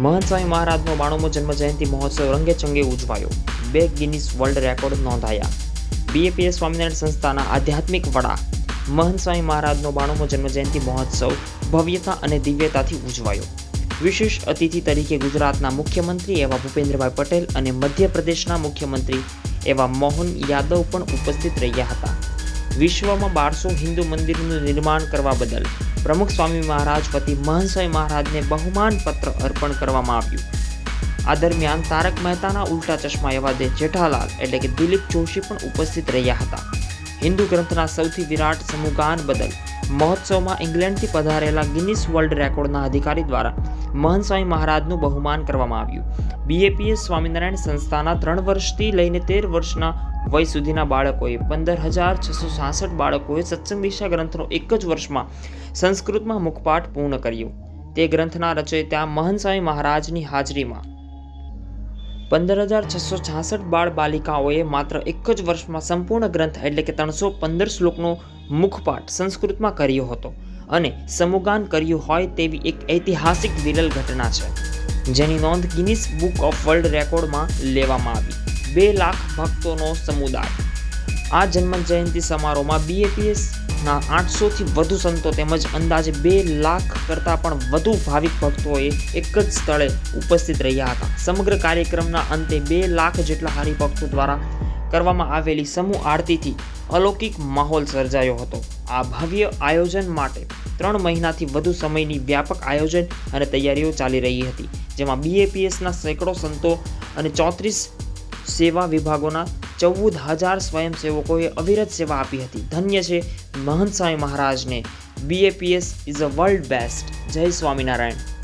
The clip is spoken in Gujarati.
મહંત સ્વામી મહારાજનો બાણુમો જન્મ જયંતિ મહોત્સવ રંગેચંગે ઉજવાયો. બે ગિનિસ વર્લ્ડ રેકોર્ડ નોંધાયા. બીએપીએસ સ્વામિનારાયણ સંસ્થાના આધ્યાત્મિક વડા મહંત સ્વામી મહારાજનો બાણુમો જન્મ જયંતિ મહોત્સવ ભવ્યતા અને દિવ્યતાથી ઉજવાયો. વિશેષ અતિથિ તરીકે ગુજરાતના મુખ્યમંત્રી એવા ભૂપેન્દ્રભાઈ પટેલ અને મધ્યપ્રદેશના મુખ્યમંત્રી એવા મોહન યાદવ પણ ઉપસ્થિત રહ્યા હતા. વિશ્વમાં બારસો હિન્દુ મંદિરનું નિર્માણ કરવા બદલ પ્રમુખ સ્વામી મહારાજ પતિ મહંસય મહારાજને બહુમાન પત્ર અર્પણ કરવામાં આવ્યું. આ દરમિયાન તારક મહેતાના ઉલ્ટા ચશ્મા એવા દે જેઠાલાલ એટલે કે દિલીપ જોશી પણ ઉપસ્થિત રહ્યા હતા. હિન્દુ ગ્રંથના સૌથી વિરાટ સમૂહગાન બદલ મહોત્સવમાં ઇંગ્લેન્ડથી પધારેલા ગિનિસ વર્લ્ડ રેકોર્ડના અધિકારી દ્વારા મહંત સ્વામી મહારાજનું બહુમાન કરવામાં આવ્યું. બીએપીએસ સ્વામિનારાયણ સંસ્થાના ત્રણ વર્ષથી લઈને તેર વર્ષના વય સુધીના બાળકોએ, પંદર હજાર છસો છાસઠ બાળકોએ સત્સંગ દિશા ગ્રંથનો એક જ વર્ષમાં સંસ્કૃતમાં મુખપાઠ પૂર્ણ કર્યો. તે ગ્રંથના રચયિતા મહંત સ્વામી મહારાજની હાજરીમાં પંદર હજાર છસો છાસઠ બાળ બાલિકાઓએ માત્ર એક જ વર્ષમાં સંપૂર્ણ ગ્રંથ એટલે કે ત્રણસો પંદર શ્લોકનો મુખપાઠ સંસ્કૃતમાં કર્યો હતો અને સમુગાન કર્યું હોય તેવી એક ઐતિહાસિક વિરલ ઘટના છે, જેની નોંધ ગિનિસ બુક ઓફ વર્લ્ડ રેકોર્ડમાં લેવામાં આવી. બે લાખ ભક્તોનો સમુદાય આ જન્મ જયંતિ સમારોહમાં બીએપીએસના આઠસોથી વધુ સંતો તેમજ અંદાજે બે લાખ કરતાં પણ વધુ ભાવિક ભક્તોએ એક જ સ્થળે ઉપસ્થિત રહ્યા હતા. સમગ્ર કાર્યક્રમના અંતે બે લાખ જેટલા હરિભક્તો દ્વારા કરવામાં આવેલી સમૂહ આરતીથી અલૌકિક માહોલ સર્જાયો હતો. આ ભવ્ય આયોજન માટે ત્રણ મહિનાથી વધુ સમયની વ્યાપક આયોજન અને તૈયારીઓ ચાલી રહી હતી, જેમાં બીએપીએસના સેંકડો સંતો અને ચોત્રીસ સેવા વિભાગોના ચૌદ હજાર સ્વયંસેવકોએ અવિરત સેવા આપી હતી. ધન્ય છે મહંત સ્વામી મહારાજને. BAPS is a world best જય સ્વામિનારાયણ.